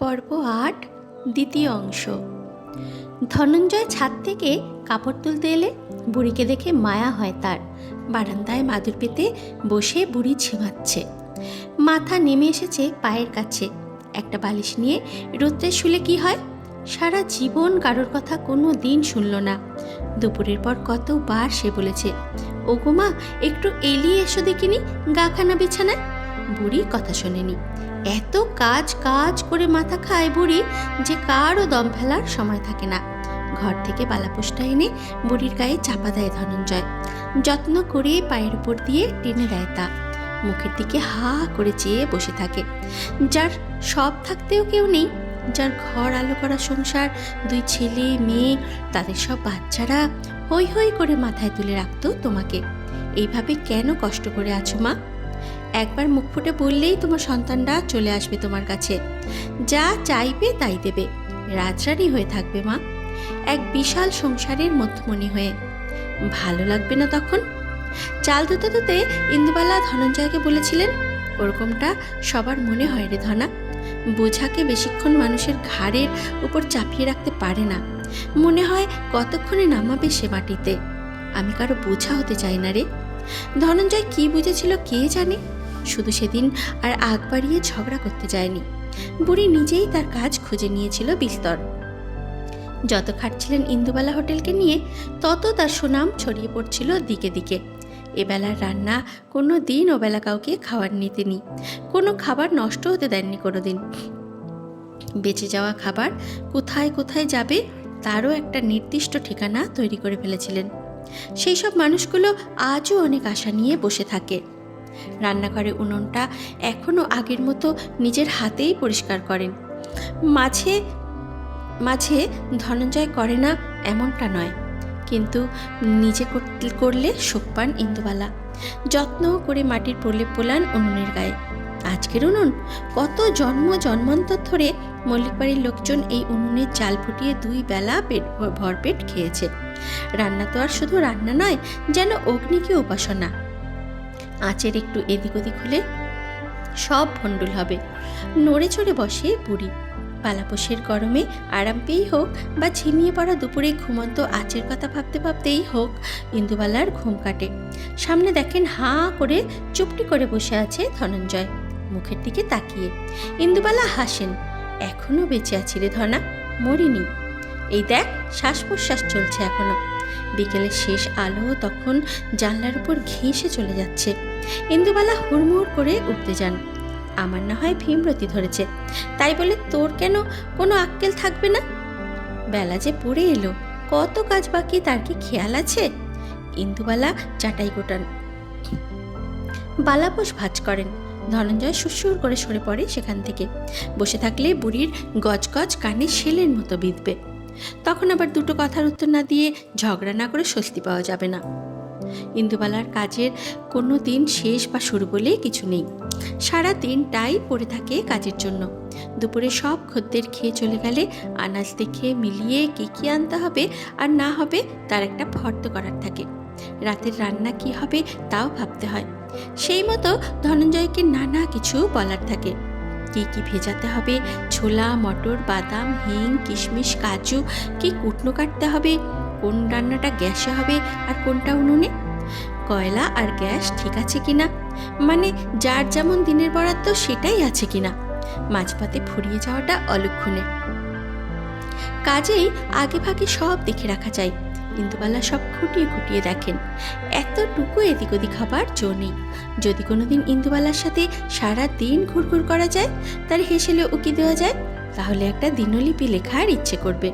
পর্ব আট, দ্বিতীয় অংশ। ধনঞ্জয় ছাদ থেকে কাপড় তুলতে এলে বুড়িকে দেখে মায়া হয় তার। বারান্দায় মাদুর পেতে বসে বুড়ি ঝিমাচ্ছে। মাথা নেমে এসেছে পায়ের কাছে। একটা বালিশ নিয়ে রোদ্রে শুলে কি হয়? সারা জীবন কারোর কথা কোনো দিন শুনল না। দুপুরের পর কতবার সে বলেছে ও মা, একটু এলিয়ে এসো দেখিনি গাখানা বিছানায়? বুড়ি কথা শোনেনি। এত কাজ কাজ করে মাথা খায় বুড়ি যে কারও দম ফেলার সময় থাকে না। ঘর থেকে বালাপোষটা এনে বুড়ির গায়ে চাপা দেয় ধনঞ্জয়। যত্ন করে পায়ের উপর দিয়ে টেনে দেয় তা। মুখের দিকে হা করে চেয়ে বসে থাকে। যার সব থাকতেও কেউ নেই। যার ঘর আলো করা সংসার, দুই ছেলে, মেয়ে, তাদের সব বাচ্চারা হই হই করে মাথায় তুলে রাখতো তোমাকে। এইভাবে কেন কষ্ট করে আছো মা? একবার মুখ ফুটে বললেই তোমার সন্তানরা চলে আসবে তোমার কাছে। যা চাইবে তাই দেবে। রাজরানী হয়ে থাকবে মা। এক বিশাল সংসারের মধ্যমণি হয়ে। ভালো লাগবে না তখন? চাল ধুতে ধুতে ইন্দুবালা ধনঞ্জয়কে বলেছিলেন, ওরকমটা সবার মনে হয় রে ধনা। বোঝাকে বেশিক্ষণ মানুষের ঘাড়ের উপর চাপিয়ে রাখতে পারে না। মনে হয় কতক্ষণে নামাবে সে মাটিতে। আমি কারও বোঝা হতে চাই না রে। ধনঞ্জয় কি বুঝেছিল কে জানে? শুধু সেদিন আর আগ বাড়িয়ে ঝগড়া করতে যায়নি। বুড়ি নিজেই তার কাজ খুঁজে নিয়েছিল বিস্তর। যত খাটছিলেন ইন্দুবালা হোটেলকে নিয়ে, তত তার সুনাম ছড়িয়ে পড়ছিল দিকে দিকে। এবেলার রান্না কোনো দিন ওবেলা কাউকে খাবার নিতেনি কোনো খাবার নষ্ট হতে দেননি কোনো দিন বেঁচে যাওয়া খাবার কোথায় কোথায় যাবে, তারও একটা নির্দিষ্ট ঠিকানা তৈরি করে ফেলেছিলেন। সেই সব মানুষগুলো আজও অনেক আশা নিয়ে বসে থাকে। রান্নাঘরে উনুনটা এখনও আগের মতো নিজের হাতেই পরিষ্কার করেন। মাঝে মাঝে ধনঞ্জয় করে না এমনটা নয়, কিন্তু নিজে করলে সুখ পান ইন্দুবালা। যত্ন করে মাটির প্রলেপ পোলান উনুনের গায়ে। আজকের উনুন? কত জন্ম জন্মান্তর ধরে মল্লিকবাড়ির লোকজন এই উনুনের চাল ফুটিয়ে দুই বেলা পেট ভরপেট খেয়েছে। রান্না তো আর শুধু রান্না নয়, যেন অগ্নিকে উপাসনা। আঁচের একটু এদিক ওদিক হলে সব ভণ্ডুল হবে। নড়ে চড়ে বসে বুড়ি। পালাপোষের গরমে আরাম পেয়েই হোক বা ঝিমিয়ে পড়া দুপুরে ঘুমন্ত আঁচের কথা ভাবতে ভাবতেই হোক, ইন্দুবালার ঘুম কাটে। সামনে দেখেন হাঁ করে চুপটি করে বসে আছে ধনঞ্জয়। মুখের দিকে তাকিয়ে। ইন্দুবালা হাসেন, এখনও বেঁচে আছি রে ধনা, মরিনি। এই দেখ শ্বাস প্রশ্বাস চলছে এখনও। বিকেলের শেষ আলো তখন জানলার উপর ঘেঁষে চলে যাচ্ছে। ইন্দুবালা হুড়মুড় করে উঠতে যান। আমার না হয় ভীমরতি ধরেছে। তাই বলে, তোর কেন কোনো আক্কেল থাকবে না? বেলা যে পড়ে এলো, কত কাজ বাকি তার কি খেয়াল আছে? ইন্দুবালা চাটাই গোটান। বালাপোষ ভাজ করেন। ধনঞ্জয় সুসুর করে সরে পড়ে সেখান থেকে। বসে থাকলে বুড়ির গজগজ কানে শেলের মতো বিঁধবে। তখন আবার দুটো কথার উত্তর না দিয়ে ঝগড়া না করে স্বস্তি পাওয়া যাবে না। ইন্দুবালার কাজের কোনো দিন শেষ বা শুরু বলে কিছু নেই। সারা দিনটাই পড়ে থাকে কাজের জন্য। দুপুরে সব খদ্দের খেয়ে চলে গেলে আনাজ দেখে মিলিয়ে কী কী আনতে হবে আর না হবে তার একটা ফর্দ করার থাকে। রাতের রান্না কি হবে তাও ভাবতে হয়। সেই মতো ধনঞ্জয়কে নানা কিছু বলার থাকে। কি কি ভেজাতে হবে? ছোলা, মটর, বাদাম, হিং, কিশমিশ, কাজু কি কুটনো কাটতে হবে? কোন রান্নাটা গ্যাসে হবে আর কোনটা উনুনে? কয়লা আর গ্যাস ঠিক আছে কিনা? মানে যার যেমন দিনের বরাদ্দ সেটাই আছে কিনা? মাঝপথে ফুরিয়ে যাওয়াটা অলক্ষণে। কাজেই আগে ভাগে সব দেখে রাখা যায়। ইন্দুবালা সব খুঁটিয়ে খুঁটিয়ে দেখেন। এতটুকু এদিক ওদিক হবার জো নেই। যদি কোনোদিন ইন্দুবালার সাথে সারা দিন ঘুরঘুর করা যায়, তার হেসেলে উকি দেওয়া যায়, তাহলে একটা দিনলিপি লেখার ইচ্ছে করবে।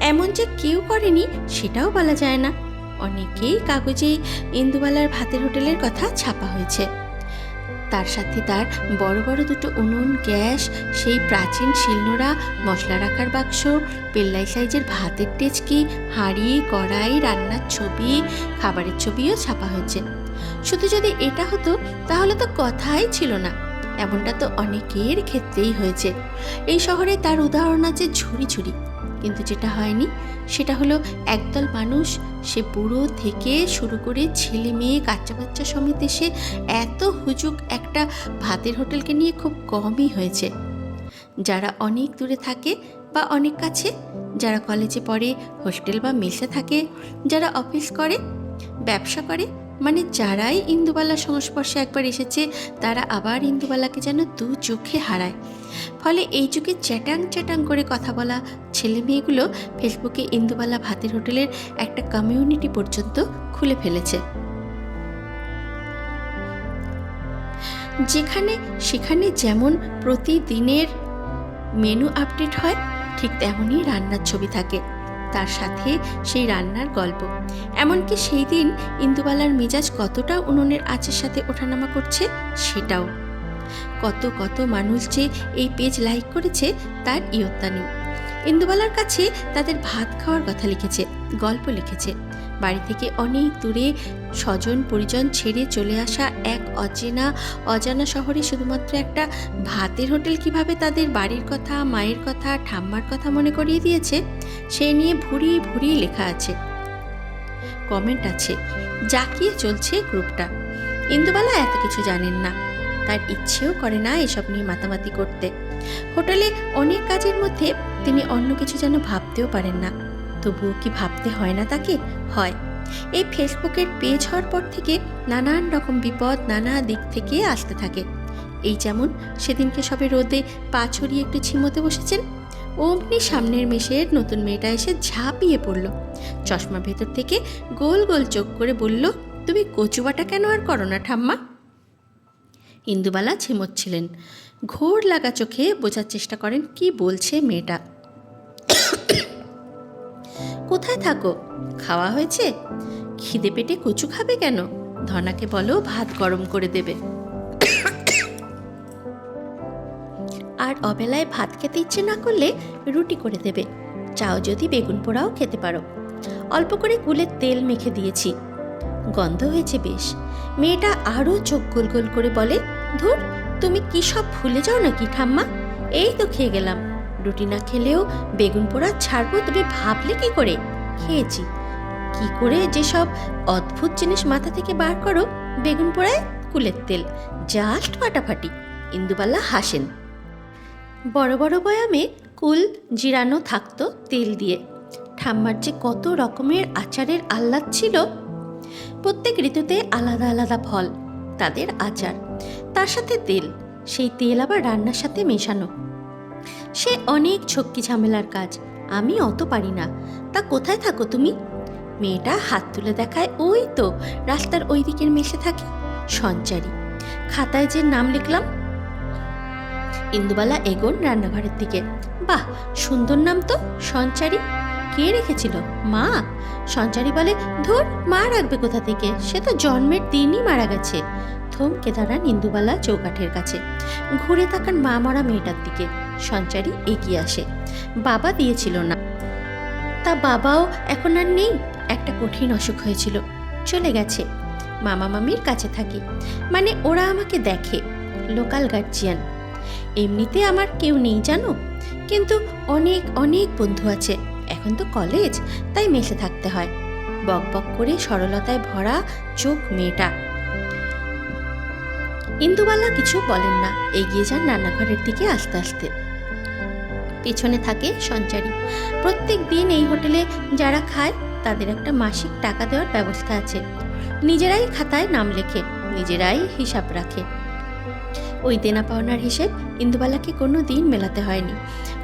এমন যে কেউ করেনি, সেটাও বলা যায় না। অনেকেই কাগজে ইন্দুবালার ভাতের হোটেলের কথা ছাপা হয়েছে। তার সাথে তার বড় বড় দুটো উনুন, গ্যাস, সেই প্রাচীন শিলনোড়া মশলা রাখার বাক্স, পেল্লাই সাইজের ভাতের টেচকি, হাঁড়ি, কড়াই, রান্নার ছবি, খাবারের ছবিও ছাপা হয়েছে। শুধু যদি এটা হতো, তাহলে তো কথাই ছিল না। এমনটা তো অনেকের ক্ষেত্রেই হয়েছে। এই শহরে তার উদাহরণ আছে ঝুড়ি ঝুড়ি। কিন্তু যেটা হয়নি, সেটা হলো একদল মানুষ, সে বুড়ো থেকে শুরু করে ছেলে মেয়ে বাচ্চা বাচ্চা সমেত এসে এত হুজুক একটা ভাতের হোটেলকে নিয়ে খুব কমই হয়েছে। যারা অনেক দূরে থাকে বা অনেক কাছে, যারা কলেজে পড়ে, হোস্টেল বা মেসে থাকে, যারা অফিস করে, ব্যবসা করে মানে যারাই ইন্দুবালার সংস্পর্শে একবার এসেছে, তারা আবার ইন্দুবালাকে যেন দু চোখে হারায়। ফলে এই যুগে চ্যাটাং চ্যাটাং করে কথা বলা ছেলে মেয়েগুলো ফেসবুকে ইন্দুবালা ভাতের হোটেলের একটা কমিউনিটি পর্যন্ত খুলে ফেলেছে। যেখানে সেখানে যেমন প্রতিদিনের মেনু আপডেট হয়, ঠিক তেমনই রান্নার ছবি থাকে। তার সাথে সেই রান্নার গল্প। এমনকি সেই দিন ইন্দুবালার মেজাজ কতটা উনুনের আঁচের সাথে ওঠানামা করছে সেটাও। কত কত মানুষ যে এই পেজ লাইক করেছে তার ইয়ত্তা নেই। ইন্দুবালার কাছে তাদের ভাত খাওয়ার কথা লিখেছে, গল্প লিখেছে। বাড়ি থেকে অনেক দূরে স্বজন পরিজন ছেড়ে চলে আসা এক অচেনা, অজানা শহরে শুধুমাত্র একটা ভাতের হোটেল কীভাবে তাদের বাড়ির কথা, মায়ের কথা, ঠাম্মার কথা মনে করিয়ে দিয়েছে সেই নিয়ে ভুরি ভুরি লেখা আছে। কমেন্ট আছে, জাকিয়ে চলছে গ্রুপটা। ইন্দুবালা এত কিছু জানেন না। তার ইচ্ছেও করে না এসব নিয়ে মাতামাতি করতে। হোটেলে অনেক কাজের মধ্যে তিনি অন্য কিছু যেন ভাবতেও পারেন না। তবুও কি ভাবতে হয় না তাকে? হয়। এই ফেসবুকের পেজ হওয়ার পর থেকে নানান রকম বিপদ নানা দিক থেকে আসতে থাকে। এই যেমন সেদিনকে সবে রোদে পা ছড়িয়ে একটু ঝিমোতে বসেছেন, অমনি সামনের মেশের নতুন মেয়েটা এসে ঝাঁপিয়ে পড়ল। চশমা ভেতর থেকে গোল গোল চোখ করে বলল, তুমি কচুবাটা কেন আর করো না, ঠাম্মা? ইন্দুবালা ঝিমোচ্ছিলেন ঘোর লাগা চোখে বোঝার চেষ্টা করেন, কি বলছে মেয়েটা? কোথায় থাকো? খাওয়া হয়েছে? খিদে পেটে কচু খাবে কেন? ধনাকে বলো, ভাত গরম করে দেবে। আর অবেলায় ভাত খেতে ইচ্ছে না করলে রুটি করে দেবে। চাও যদি বেগুন পোড়াও খেতে পারো। অল্প করে গুলের তেল মেখে দিয়েছি। গন্ধ হয়েছে বেশ। মেয়েটা আরও চোখ গোল গোল করে বলে, ধুর, তুমি কি সব ভুলে যাও নাকি ঠাম্মা? এই তো খেয়ে গেলাম। রুটি না খেলেও বেগুন পোড়া ছাড়বো, তবে ভাবলে কি করে? খেয়েছি। কি করে যেসব অদ্ভুত জিনিস মাথা থেকে বার করো, বেগুন পোড়ায় কুলের তেল। জাস্ট ফাটাফাটি। ইন্দুবাল্লা হাসেন। বড় বড় বয়ামে কুল, জিরানো থাকতো তেল দিয়ে। ঠাম্মার যে কত রকমের আচারের আহ্লাদ ছিল। প্রত্যেক ঋতুতে আলাদা আলাদা ফল, তাদের আচার। তার সাথে তেল। সেই তেল আবার রান্নার সাথে মেশানো। সে অনেক ছক্কি ঝামেলার কাজ। আমি অত পারি না। তা কোথায় থাকো তুমি? মেয়েটা হাত তুলে দেখায়, ওই তো, রাস্তার ওই দিকের মেশে থাকি? সঞ্চারী, খাতায় যে নাম লিখলাম। ইন্দুবালা এগোন রান্নাঘরের দিকে। বাহ, সুন্দর নাম তো, সঞ্চারী। কে রেখেছিল? মা? সঞ্চারী বলে, ধুর, মা রাখবে কোথা থেকে? সে তো জন্মের দিনই মারা গেছে। থমকে দাঁড়ান ইন্দুবালা চৌকাঠের কাছে। ঘুরে তাকান মা মরা মেয়েটার দিকে। সঞ্চারী এগিয়ে আসে। বাবা দিয়েছিল না। তা বাবাও এখন আর নেই। একটা কঠিন অসুখ হয়েছিল। চলে গেছে। মামা মামির কাছে থাকি। মানে ওরা আমাকে দেখে। Local guardian. এমনিতে আমার কেউ নেই, জানো? কিন্তু অনেক অনেক বন্ধু আছে। এখন তো কলেজ, তাই মেসে থাকতে হয়। বক বক করে সরলতায় ভরা চোখ মেয়েটা। ইন্দুবালা কিছু বলেন না, এগিয়ে যান রান্নাঘরের দিকে আস্তে আস্তে। পেছনে থাকে সঞ্চারী। প্রত্যেক দিন এই হোটেলে যারা খায়, তাদের একটা মাসিক টাকা দেওয়ার ব্যবস্থা আছে। নিজেরাই খাতায় নাম লেখে, নিজেরাই হিসাব রাখে। ওই দেনা পাওনার হিসেব ইন্দুবালাকে কোনো দিন মেলাতে হয়নি।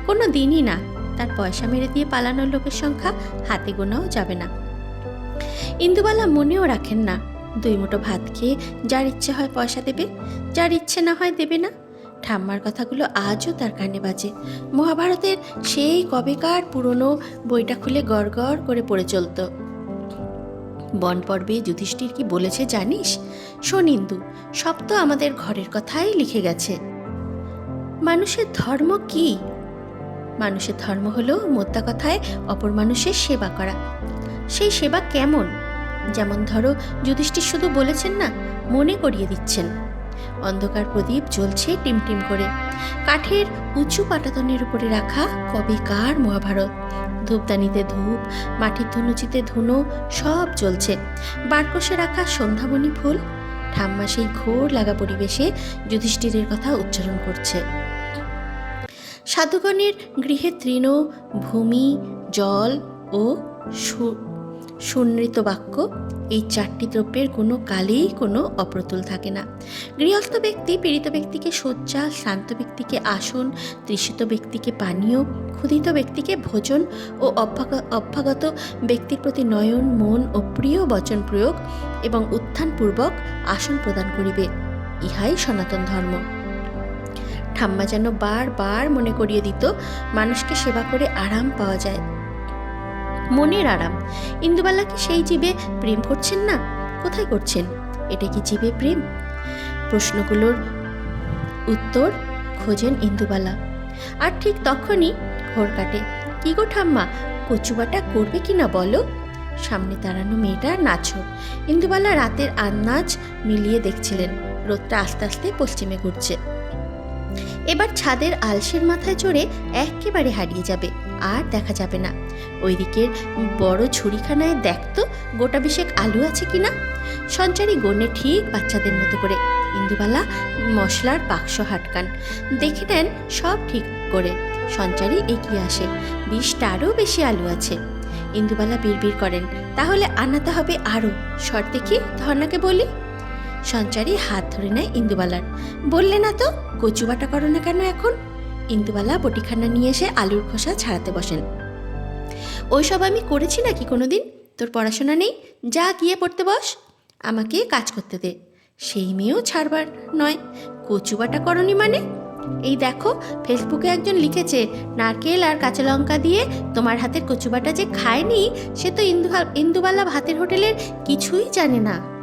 কোনো দিনই না তার পয়সা মেরে দিয়ে পালানোর লোকের সংখ্যা হাতে গোনাও যাবে না। ইন্দুবালা মনেও রাখেন না, দুই মুঠো ভাত খেয়ে যার ইচ্ছে হয় পয়সা দেবে, যার ইচ্ছে না হয় দেবে না। ঠাম্মার কথাগুলো আজও তার কানে বাজে। মহাভারতের সেই কবেকার পুরনো বইটা খুলে গড় করে পড়ে চলতো। বন পর্বে যুধিষ্ঠির কি বলেছে জানিস? শোন ইন্দু, সব তো আমাদের ঘরের কথাই লিখে গেছে। মানুষের ধর্ম কি? মানুষের ধর্ম হলো মোদ্দা কথায় অপর মানুষের সেবা করা। সেই সেবা কেমন? যেমন ধরো, যুধিষ্ঠির শুধু বলেছেন না, মনে করিয়ে দিচ্ছেন। অন্ধকার প্রদীপ জ্বলছে টিমটিম করে। কাঠের উঁচু পাটাতনের উপরে রাখা কবেকার মহাভারত। ধূপদানিতে ধূপ, মাটির ধনুচিতে ধুনো, সব জ্বলছে। বারকোষে রাখা সন্ধ্যামণি ফুল। ঠাম্মা সেই ঘোর লাগা পরিবেশে যুধিষ্ঠিরের কথা উচ্চারণ করছে। সাধুগণের গৃহে তৃণ, ভূমি, জল ও সুনৃত বাক্য। এই চারটি দ্রব্যের কোনো কালেই কোনো অপ্রতুল থাকে না। গৃহস্থ ব্যক্তি, পীড়িত ব্যক্তিকে শয্যা, শ্রান্ত ব্যক্তিকে আসন, তৃষিত ব্যক্তিকে পানীয়, ক্ষুধিত ব্যক্তিকে ভোজন ও অভ্যাগ- অভ্যাগত ব্যক্তির প্রতি নয়ন, মন ও প্রিয় বচন প্রয়োগ এবং উত্থানপূর্বক আসন প্রদান করিবে। ইহাই সনাতন ধর্ম। ঠাম্মা যেন বারবার মনে করিয়ে দিত, মানুষকে সেবা করে আরাম পাওয়া যায়। মনের আরাম। ইন্দুবালা কি সেই জীবে প্রেম করছেন না? কোথায় করছেন? এটা কি জীবে প্রেম? প্রশ্নগুলোর উত্তর খোঁজেন ইন্দুবালা। আর ঠিক তখনই ঘোর কাটে। কি গো ঠাম্মা কচুবাটা করবে কি না বলো? সামনে দাঁড়ানো মেয়েটা নাচো। ইন্দুবালা রাতের আন্দাজ মিলিয়ে দেখছিলেন। রোদটা আস্তে আস্তে পশ্চিমে ঘুরছে। এবার ছাদের আলসের মাথায় চড়ে একেবারে হারিয়ে যাবে, আর দেখা যাবে না। ওইদিকের বড় ছুরিখানায় দেখতো গোটা বিশেক আলু আছে কিনা সঞ্চারী গন্যে ঠিক বাচ্চাদের মতো করে, ইন্দুবালা মশলার বাক্স হাটকান। দেখে নেন সব ঠিক করে, সঞ্চারী এগিয়ে আসে, বিশটারও বেশি আলু আছে। ইন্দুবালা বিড়বিড় করেন, তাহলে আনাতে হবে আরও। শর্ত দেখি ধর্নাকে বলি? সঞ্চারী হাত ধরে নেয় ইন্দুবালার। বললে, না তো কচু বাটা করো না কেন এখন? ইন্দুবালা বটিখানা নিয়ে এসে আলুর খোসা ছাড়াতে বসেন। ওইসব আমি করেছি নাকি কোনো দিন তোর পড়াশোনা নেই? যা গিয়ে পড়তে বস। আমাকে কাজ করতে দে। সেই মেয়েও ছাড়বার নয়। কচু বাটা করনি মানে? এই দেখো, ফেসবুকে একজন লিখেছে, নারকেল আর কাঁচা লঙ্কা দিয়ে তোমার হাতের কচুবাটা যে খায়নি, সে তো ইন্দু ইন্দুবালা ভাতের হোটেলের কিছুই জানে না।